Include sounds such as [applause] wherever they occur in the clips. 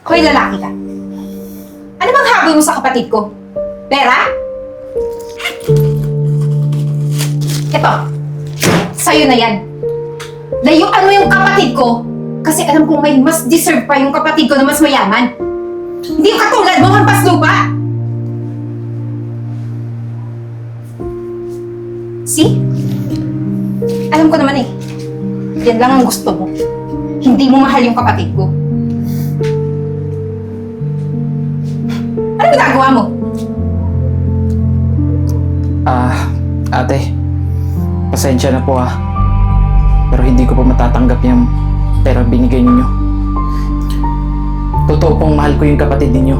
Hoy, lalaki ka. Ano bang habol mo sa kapatid ko? Pera? Ito. Sa'yo na yan. Layuan mo yung kapatid ko kasi alam kong may mas deserve pa yung kapatid ko na mas mayaman. Hindi yung katulad mo, hampas lupa! See? Alam ko naman eh. Yan lang ang gusto mo. Hindi mo mahal yung kapatid ko. Ano ginagawa mo? Ah, ate. Pasensya na po ah. Pero hindi ko po matatanggap yung pera binigay ninyo. Totoo pong mahal ko yung kapatid ninyo.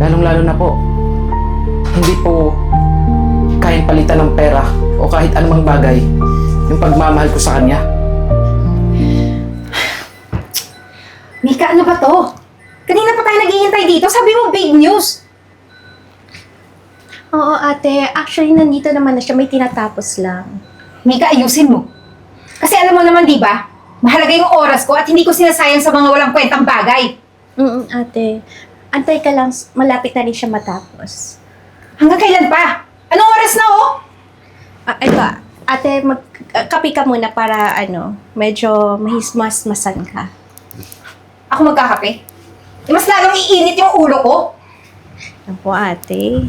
Lalong lalo na po. Hindi po kayang palitan ng pera o kahit anumang bagay yung pagmamahal ko sa kanya. Mika, ano ba to? Kanina pa tayo naghihintay dito. Sabi mo big news. Oo, ate. Actually, nandito naman na siya. May tinatapos lang. Mika, ayusin mo. Kasi alam mo naman, di ba? Mahalaga yung oras ko at hindi ko sinasayang sa mga walang kwentang bagay. Mm ate. Antay ka lang. Malapit na rin siya matapos. Hanggang kailan pa? Anong oras na, oh? Ah, ito, ate, mag, ah, kape ka muna para, ano, medyo mahismas-masan ka. Ako magkakape? Eh, mas lalong iinit yung ulo ko. Po, ate.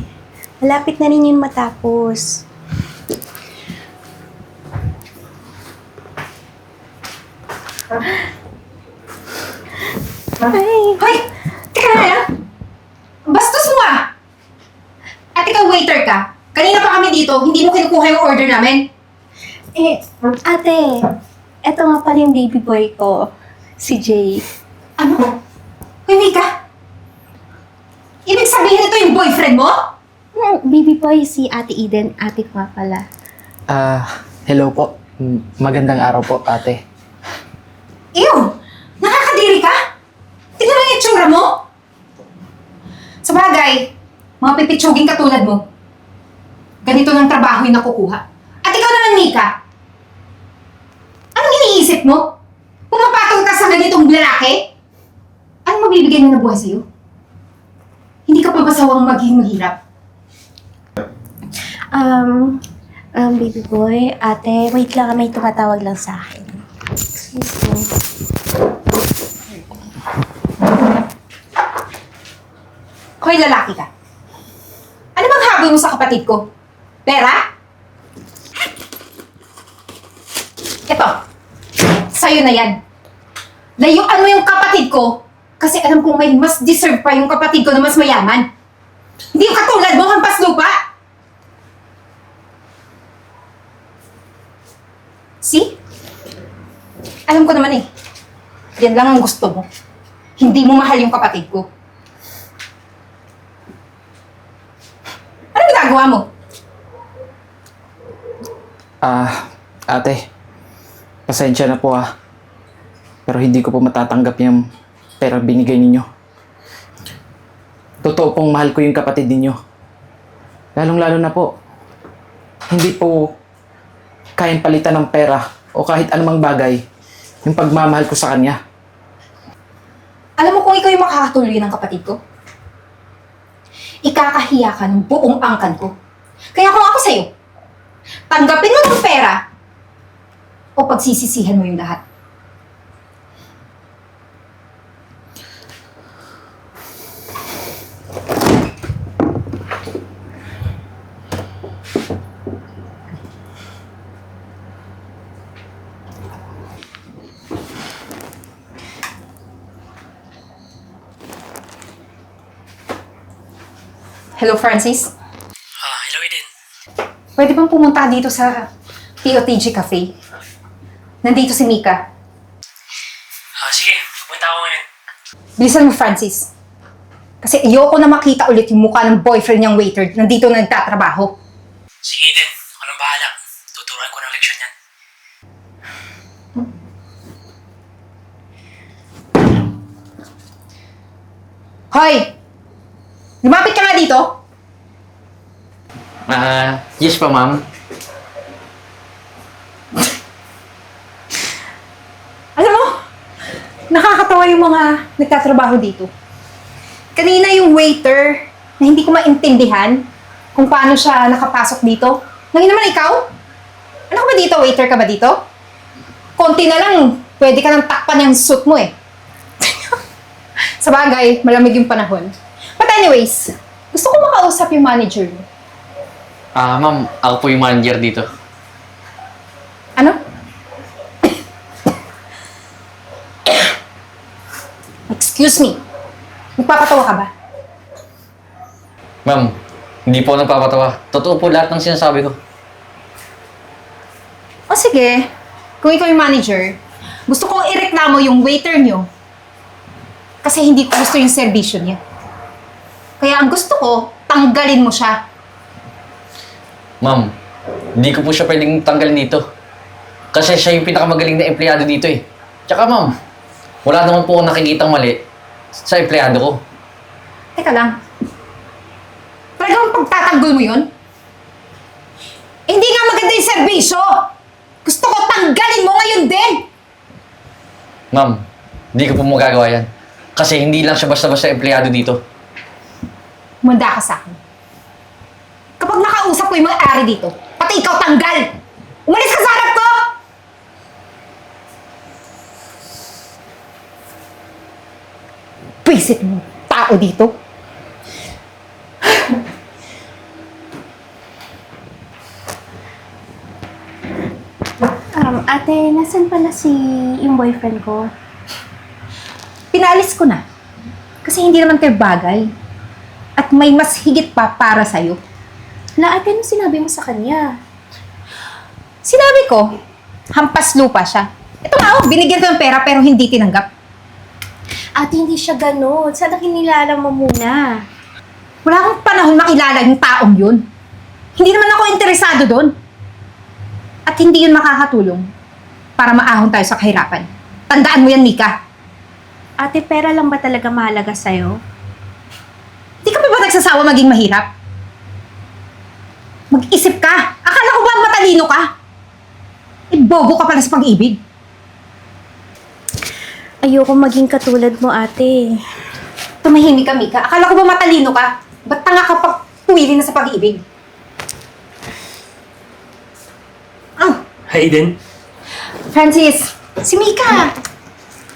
Malapit na rin yun matapos. Ay, Hoy! Teka na lang! Bastos mo ah! At ikaw waiter ka. Kanina pa kami dito, hindi mo kinukuha yung order namin. eh, ate, eto nga pala yung baby boy ko, si Jay. Ano? Hoy, Mika! Ibig sabihin ito yung boyfriend mo? Hmm, baby boy, si Ate Eden, ate ko nga pala. Ah, hello po. M- Magandang araw po, ate. Ew! Nakakadiri ka? Tingnan mo yung itsura mo! Sa bagay, mga pipitsuging katulad mo, ganito ng trabaho yung nakukuha. At ikaw naman, Mika, anong iniisip mo? Pumapatol ka sa ganitong lalaki? Ano mabibigyan niya na buhay sa'yo? Hindi ka pa maging mahirap? Um, um, baby boy, ate, wait lang, may tumatawag lang sa akin. Excuse me. Hoy, lalaki ka. Ano bang habol mo sa kapatid ko? Pera? Ito. Sa'yo na yan. Layuan mo yung kapatid ko kasi alam kong may mas deserve pa yung kapatid ko na mas mayaman. Hindi yung katulad mo, hampas lupa! See? Alam ko naman eh. Yan lang ang gusto mo. Hindi mo mahal yung kapatid ko. Ano ginagawa mo? Ah, ate. Pasensya na po ah. Pero hindi ko po matatanggap yung pera binigay ninyo. Totoo pong mahal ko yung kapatid ninyo. Lalong lalo na po. Hindi po kayang palitan ng pera o kahit anumang bagay yung pagmamahal ko sa kanya. Alam mo kung ikaw yung makakatuloy ng kapatid ko? Ikakahiya ka ng buong angkan ko. Kaya kung ako sa'yo, tanggapin mo ng pera o pagsisisihan mo yung lahat. Hello, Francis. Ah, hello Eden. Pwede bang pumunta dito sa POTG Cafe? Nandito si Mika. Ah, sige, pupunta ako ngayon. Bilisan mo, Francis. Kasi ayoko na makita ulit yung mukha ng boyfriend niyang waiter nandito na nagtatrabaho. Sige Eden, ako nang bahala. Tuturuan ko ng leksyon yan. Hoy! Lumapit ka dito! Ah, yes po ma'am. Alam mo, nakakatawa yung mga nagtatrabaho dito. Kanina yung waiter na hindi ko maintindihan kung paano siya nakapasok dito. Ngayon naman ikaw? Ano ka ba dito? Waiter ka ba dito? Konti na lang, pwede ka nang takpan yung suit mo eh. [laughs] Sa bagay, malamig yung panahon. But anyways, gusto ko makausap yung manager mo. Ah, ma'am, ako po yung manager dito. Ano? Excuse me. Nagpapatawa ka ba? Ma'am, hindi po ako nagpapatawa. Totoo po lahat ng sinasabi ko. O sige, kung ikaw yung manager, gusto kong ireklamo yung waiter nyo. Kasi hindi ko gusto yung servisyo niya. Kaya ang gusto ko, tanggalin mo siya. Ma'am, hindi ko po siya pwedeng tanggalin dito. Kasi siya yung pinakamagaling na empleyado dito eh. Tsaka ma'am, wala naman po akong nakikitang mali sa empleyado ko. Teka lang. Talagang pagtatanggol mo yun? Hindi nga maganda yung servisyo! Gusto ko tanggalin mo ngayon din! Ma'am, hindi ko po magagawa yan. Kasi hindi lang siya basta-basta empleyado dito. Manda ka sa akin. Kapag nakausap ko yung mga ari dito, pati ikaw tanggal! Umalis ka sa harap ko! Visit mo, tao dito. Um, ate, nasan pala si yung boyfriend ko? Pinalis ko na. Kasi hindi naman kayo bagay. At may mas higit pa para sa'yo. La, ate, ano sinabi mo sa kanya? Sinabi ko, hampas lupa siya. Ito nga, oh, binigyan ko ng pera pero hindi tinanggap. Ate, hindi siya ganun. Sana kinilala mo muna. Wala akong panahon makilala yung taong yun. Hindi naman ako interesado doon. At hindi yun makakatulong para maahon tayo sa kahirapan. Tandaan mo yan, Mika. Ate, pera lang ba talaga mahalaga sa'yo? Nagsasawa maging mahirap? Mag-isip ka. Akala ko ba matalino ka? Eh, bobo ka pala sa pag-ibig. Ayoko maging katulad mo, ate. Tumahimik ka, Mika. Akala ko ba matalino ka? Ba't tanga ka pag puwili na sa pag-ibig? Ah, Hayden, Francis, si Mika.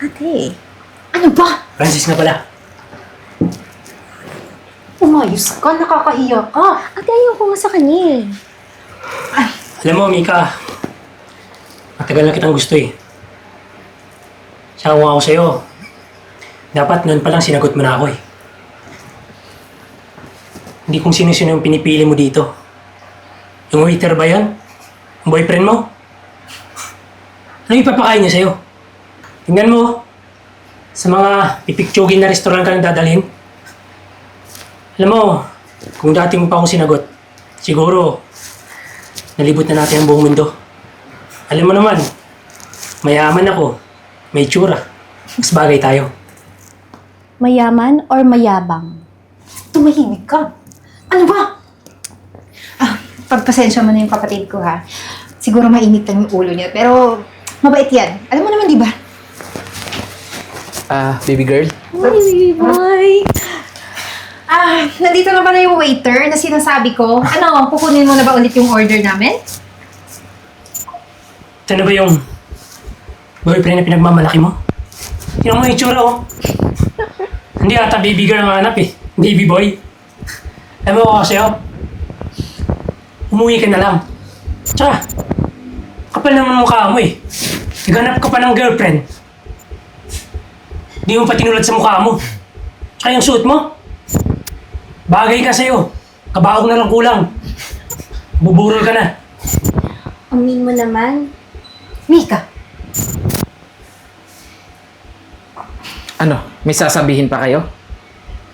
Ate. Ano ba? Francis na pala. Umayos ka, nakakahiya ka. Ate, ayoko nga sa kanya eh. Alam mo, Mika, matagal na kitang gusto eh. Tsaka kung ako sa'yo, dapat noon pa lang sinagot mo na ako eh. Hindi kung sino-sino yung pinipili mo dito. Yung waiter ba yan? Yung boyfriend mo? Ano ipapakain niya sa'yo? Tingnan mo, sa mga pipiktsugin na restaurant ka nang dadalhin. Alam mo, kung dati mo pa akong sinagot, siguro, nalibot na natin ang buong mundo. Alam mo naman, mayaman ako, may tsura. Mas bagay tayo. Mayaman or mayabang? Tumahimik ka. Ano ba? Ah, pagpasensya mo na yung kapatid ko ha. Siguro mainit lang yung ulo niya, pero mabait yan. Alam mo naman, di ba? Ah, baby girl? Ay, boy! Ah, nandito na pala yung waiter na sinasabi ko. Ano, kukunin mo na ba ulit yung order namin? Na ba yung boyfriend na pinagmamalaki mo? Yung tsura, oh. Hindi ata baby girl ang hanap eh. Baby boy. Alam mo ko kasi, oh. Umuwi ka na lang. Tsaka, kapal naman mukha mo eh. Naghanap ka pa ng girlfriend. Di mo pa tinulad sa mukha mo. Tsaka yung suit mo. Bagay ka sa'yo. Kabaog na lang kulang. Buburol ka na. Amin mo naman. Mika, Ano, may sasabihin pa kayo?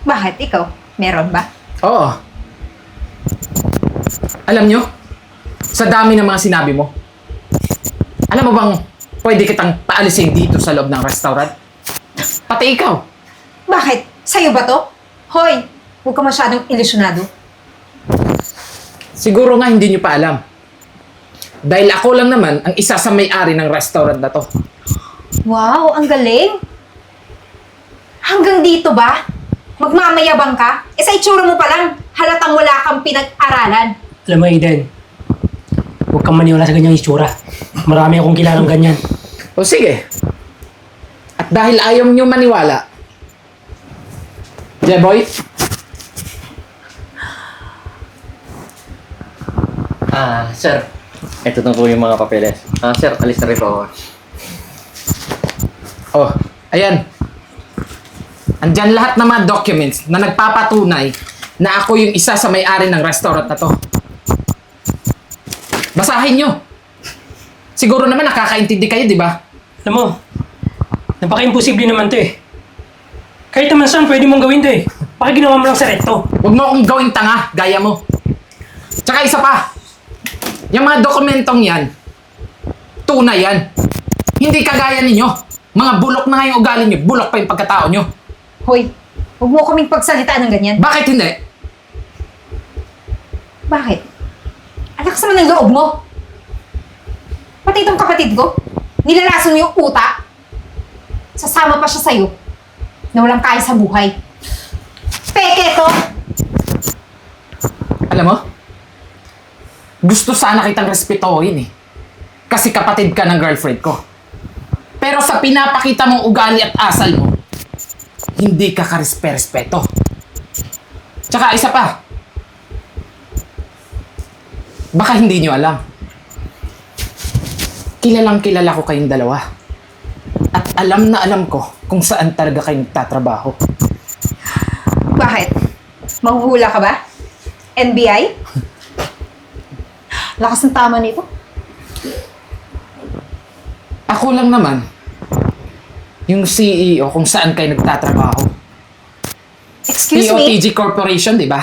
bakit? Ikaw, meron ba? Oo. Alam nyo, sa dami ng mga sinabi mo, alam mo bang pwede kitang paalisin dito sa loob ng restaurant? Pati ikaw. Bakit? Sa'yo ba to? Hoy, huwag ka masyadong ilusyonado. Siguro nga hindi nyo pa alam. Dahil ako lang naman ang isa sa may-ari ng restaurant na to. Wow, ang galing! Hanggang dito ba? Magmamayabang ka? Eh sa itsura mo pa lang, halatang wala kang pinag-aralan. Alam mo, Aiden, huwag kang maniwala sa ganyang itsura. Marami akong kilalang ganyan. O sige. At dahil ayaw niyo maniwala, Jeboy, Ah, sir. Ito na po yung mga papeles. Ah, sir, alis na rin po ako. oh, ayan. Andyan lahat ng mga documents na nagpapatunay na ako yung isa sa may-ari ng restaurant na to. Basahin nyo. Siguro naman nakakaintindi kayo, di ba? Alam mo, napaka-imposible naman to eh. Kahit naman saan, pwede mong gawin to eh. Bakit ginawa mo lang sa recto? Huwag mo akong gawing tanga, gaya mo. Tsaka isa pa, yung mga dokumentong yan, tunay yan. Hindi kagaya ninyo. Mga bulok na nga yung ugali nyo, bulok pa yung pagkatao nyo. Hoy, huwag mo kaming pagsalita ng ganyan. Bakit hindi? Bakit? Anak sa ng loob mo. Pati itong kapatid ko, nilalason mo yung utak. Sasama pa siya sa'yo na walang kaya sa buhay. Peke to! Alam mo, gusto sana kitang respetuhin eh. Kasi kapatid ka ng girlfriend ko. Pero sa pinapakita mong ugali at asal mo, hindi ka karespe-respeto. Tsaka isa pa, baka hindi nyo alam. Kilalang kilala ko kayong dalawa. At alam na alam ko kung saan talaga kayo nagtatrabaho. Bakit? Mahuhula ka ba? NBI? [laughs] Lakas ng tama nito. Ako lang naman, yung CEO kung saan kayo nagtatrabaho. Excuse me? POTG Corporation, di ba?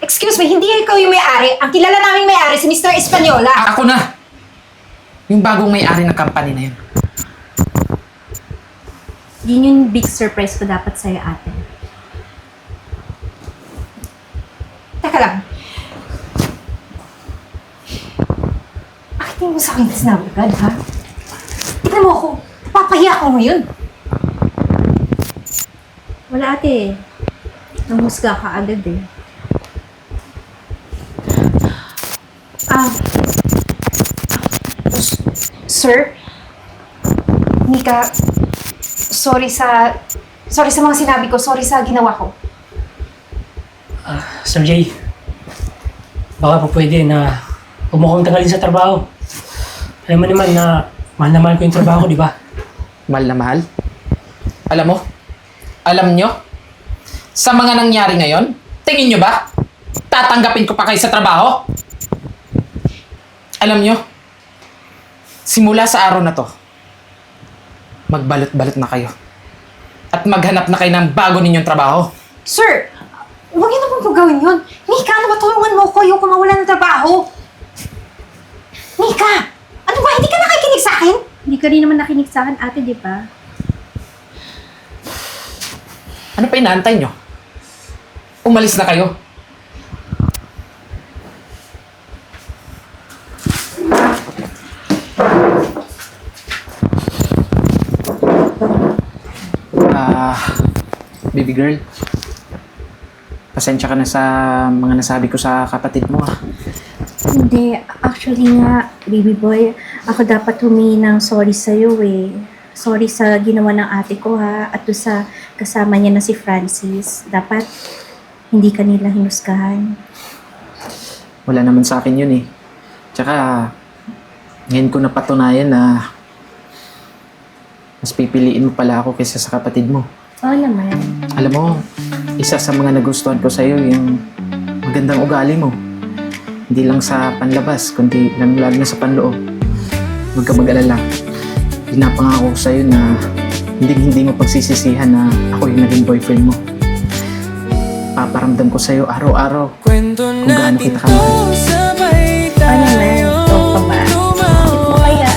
Excuse me, hindi ikaw yung may-ari. Ang kilala naming may-ari si Mr. Española. A- ako na! Yung bagong may-ari ng company na yun. Yun yung big surprise ko dapat sa'yo, ate. Teka lang. Hindi mo sa akin sinabi agad, ha? Tignan mo ako. Papahiya ako ngayon. Wala, ate. Nanghusga ka agad eh. Ah. Sir? Mika, sorry sa... Sorry sa mga sinabi ko. Sorry sa ginawa ko. Sir Jay, baka po pwede na huwag mo tanggalin sa trabaho. Alam mo naman na mahal na mahal ko yung trabaho, di ba? Mahal na mahal. Alam mo? Alam nyo? Sa mga nangyari ngayon, tingin nyo ba? Tatanggapin ko pa kayo sa trabaho? Alam nyo? Simula sa araw na to, magbalot-balot na kayo. At maghanap na kayo ng bago ninyong trabaho. Sir, huwag niyo naman po gawin yun. Mika, ano ba tulungan mo ko? Ayoko mawala ng trabaho. Mika, ano ba? Hindi ka nakikinig sa akin? Hindi ka rin naman nakinig sa akin, ate, di ba? Ano pa inaantay nyo? Umalis na kayo. Ah, baby girl. Pasensya ka na sa mga nasabi ko sa kapatid mo ah. Hindi. Actually nga, baby boy, ako dapat humingi ng sorry sa'yo eh. Sorry sa ginawa ng ate ko ha. At sa kasama niya na si Francis. Dapat hindi ka nila hinusgahan. Wala naman sa akin yun eh. Tsaka, ngayon ko napatunayan na mas pipiliin mo pala ako kaysa sa kapatid mo. Oo naman. Alam mo, isa sa mga nagustuhan ko sa'yo yung magandang ugali mo. Hindi lang sa panlabas, kundi lang lalo na sa panloob. Huwag ka mag-alala. Pinapangako ko sa'yo na hindi hindi mo pagsisisihan na ako yung naging boyfriend mo. Paparamdam ko sa'yo araw-araw kung gaano kita kamahal. Oo naman. Ito pa ba? Bakit mo kaya?